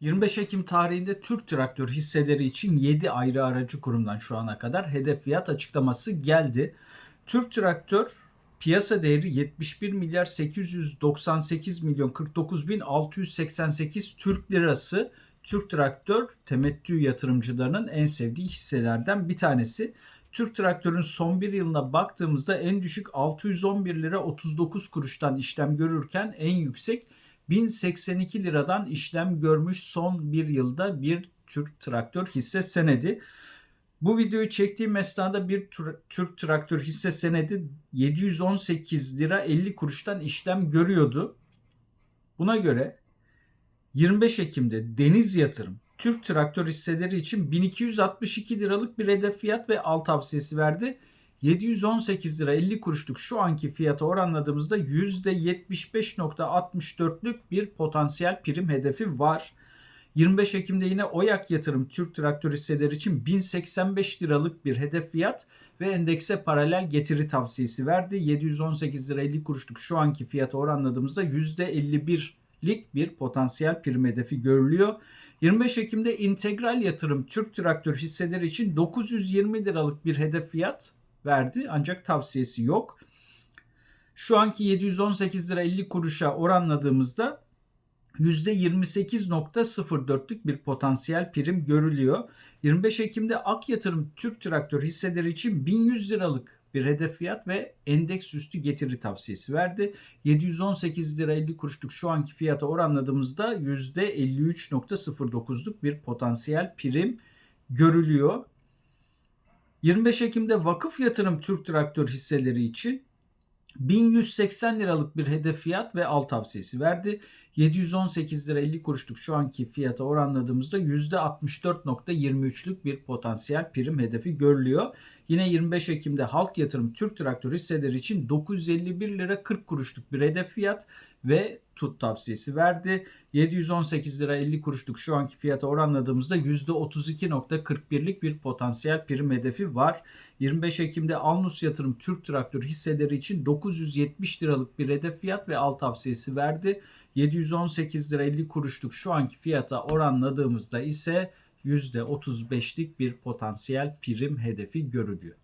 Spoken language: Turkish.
25 Ekim tarihinde Türk Traktör hisseleri için 7 ayrı aracı kurumdan şu ana kadar hedef fiyat açıklaması geldi. Türk Traktör piyasa değeri 71 milyar 898 milyon 49 bin 688 Türk lirası. Türk Traktör temettü yatırımcılarının en sevdiği hisselerden bir tanesi. Türk Traktör'ün son bir yılına baktığımızda en düşük 611 lira 39 kuruştan işlem görürken en yüksek 1082 liradan işlem görmüş son bir yılda bir Türk Traktör hisse senedi. Bu videoyu çektiğim esnada bir Türk Traktör hisse senedi 718 lira 50 kuruştan işlem görüyordu. Buna göre 25 Ekim'de Deniz Yatırım Türk Traktör hisseleri için 1262 liralık bir hedef fiyat ve al tavsiyesi verdi. 718 lira 50 kuruşluk şu anki fiyata oranladığımızda %75.64'lük bir potansiyel prim hedefi var. 25 Ekim'de yine Oyak Yatırım Türk Traktör hisseleri için 1085 liralık bir hedef fiyat ve endekse paralel getiri tavsiyesi verdi. 718 lira 50 kuruşluk şu anki fiyata oranladığımızda %51'lik bir potansiyel prim hedefi görülüyor. 25 Ekim'de İntegral Yatırım Türk Traktör hisseleri için 920 liralık bir hedef fiyat verdi ancak tavsiyesi yok. Şu anki 718 lira 50 kuruşa oranladığımızda %28.04'lük bir potansiyel prim görülüyor. 25 Ekim'de Ak Yatırım Türk Traktör hisseleri için 1100 liralık bir hedef fiyat ve endeks üstü getiri tavsiyesi verdi. 718 lira 50 kuruşluk şu anki fiyata oranladığımızda %53.09'luk bir potansiyel prim görülüyor. 25 Ekim'de Vakıf Yatırım Türk Traktör hisseleri için 1180 liralık bir hedef fiyat ve al tavsiyesi verdi. 718 lira 50 kuruşluk şu anki fiyata oranladığımızda %64.23'lük bir potansiyel prim hedefi görülüyor. Yine 25 Ekim'de Halk Yatırım Türk Traktör hisseleri için 951 lira 40 kuruşluk bir hedef fiyat ve tut tavsiyesi verdi. 718 lira 50 kuruşluk şu anki fiyata oranladığımızda %32.41'lik bir potansiyel prim hedefi var. 25 Ekim'de Alnus Yatırım Türk Traktör hisseleri için 970 liralık bir hedef fiyat ve al tavsiyesi verdi. 718 lira 50 kuruşluk şu anki fiyata oranladığımızda ise %35'lik bir potansiyel prim hedefi görülüyor.